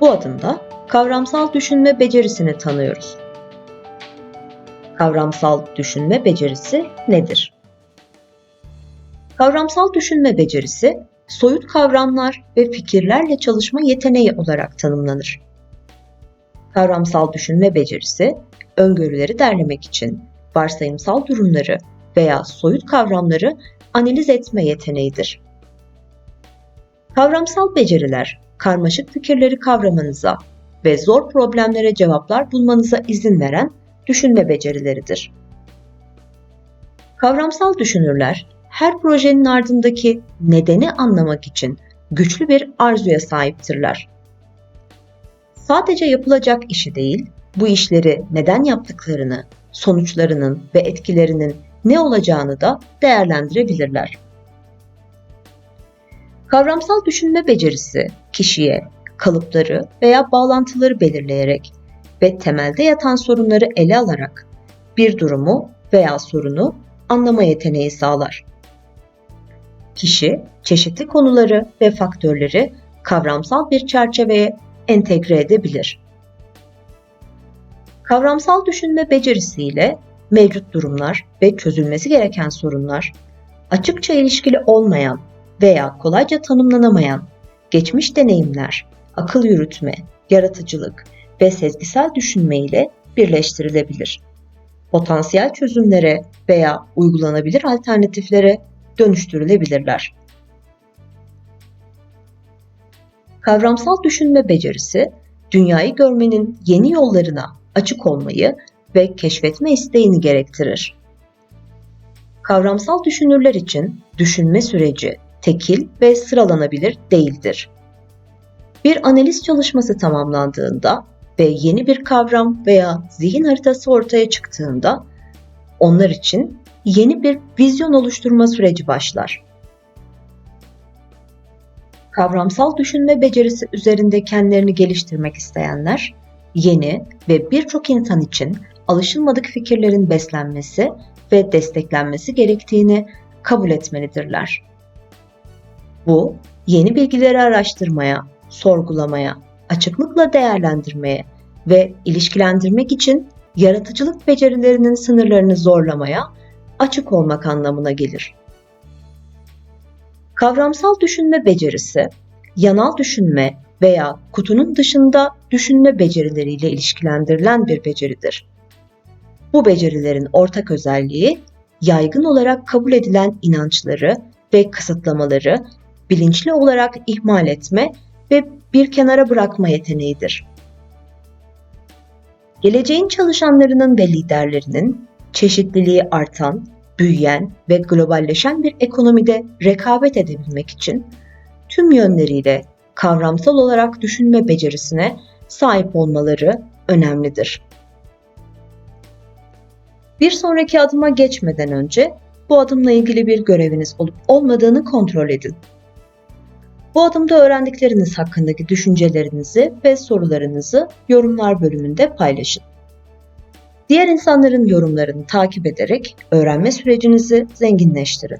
Bu adımda kavramsal düşünme becerisini tanıyoruz. Kavramsal düşünme becerisi nedir? Kavramsal düşünme becerisi, soyut kavramlar ve fikirlerle çalışma yeteneği olarak tanımlanır. Kavramsal düşünme becerisi, öngörüleri derlemek için varsayımsal durumları veya soyut kavramları analiz etme yeteneğidir. Kavramsal beceriler, karmaşık fikirleri kavramanıza ve zor problemlere cevaplar bulmanıza izin veren düşünme becerileridir. Kavramsal düşünürler, her projenin ardındaki nedeni anlamak için güçlü bir arzuya sahiptirler. Sadece yapılacak işi değil, bu işleri neden yaptıklarını, sonuçlarının ve etkilerinin ne olacağını da değerlendirebilirler. Kavramsal düşünme becerisi kişiye kalıpları veya bağlantıları belirleyerek ve temelde yatan sorunları ele alarak bir durumu veya sorunu anlama yeteneği sağlar. Kişi çeşitli konuları ve faktörleri kavramsal bir çerçeveye entegre edebilir. Kavramsal düşünme becerisiyle mevcut durumlar ve çözülmesi gereken sorunlar, açıkça ilişkili olmayan veya kolayca tanımlanamayan geçmiş deneyimler, akıl yürütme, yaratıcılık ve sezgisel düşünme ile birleştirilebilir. Potansiyel çözümlere veya uygulanabilir alternatiflere dönüştürülebilirler. Kavramsal düşünme becerisi, dünyayı görmenin yeni yollarına açık olmayı ve keşfetme isteğini gerektirir. Kavramsal düşünürler için düşünme süreci tekil ve sıralanabilir değildir. Bir analiz çalışması tamamlandığında ve yeni bir kavram veya zihin haritası ortaya çıktığında onlar için yeni bir vizyon oluşturma süreci başlar. Kavramsal düşünme becerisi üzerinde kendilerini geliştirmek isteyenler, yeni ve birçok insan için alışılmadık fikirlerin beslenmesi ve desteklenmesi gerektiğini kabul etmelidirler. Bu, yeni bilgileri araştırmaya, sorgulamaya, açıklıkla değerlendirmeye ve ilişkilendirmek için yaratıcılık becerilerinin sınırlarını zorlamaya açık olmak anlamına gelir. Kavramsal düşünme becerisi, yanal düşünme veya kutunun dışında düşünme becerileriyle ilişkilendirilen bir beceridir. Bu becerilerin ortak özelliği yaygın olarak kabul edilen inançları ve kısıtlamaları bilinçli olarak ihmal etme ve bir kenara bırakma yeteneğidir. Geleceğin çalışanlarının ve liderlerinin çeşitliliği artan, büyüyen ve globalleşen bir ekonomide rekabet edebilmek için tüm yönleriyle kavramsal olarak düşünme becerisine sahip olmaları önemlidir. Bir sonraki adıma geçmeden önce bu adımla ilgili bir göreviniz olup olmadığını kontrol edin. Bu adımda öğrendikleriniz hakkındaki düşüncelerinizi ve sorularınızı yorumlar bölümünde paylaşın. Diğer insanların yorumlarını takip ederek öğrenme sürecinizi zenginleştirin.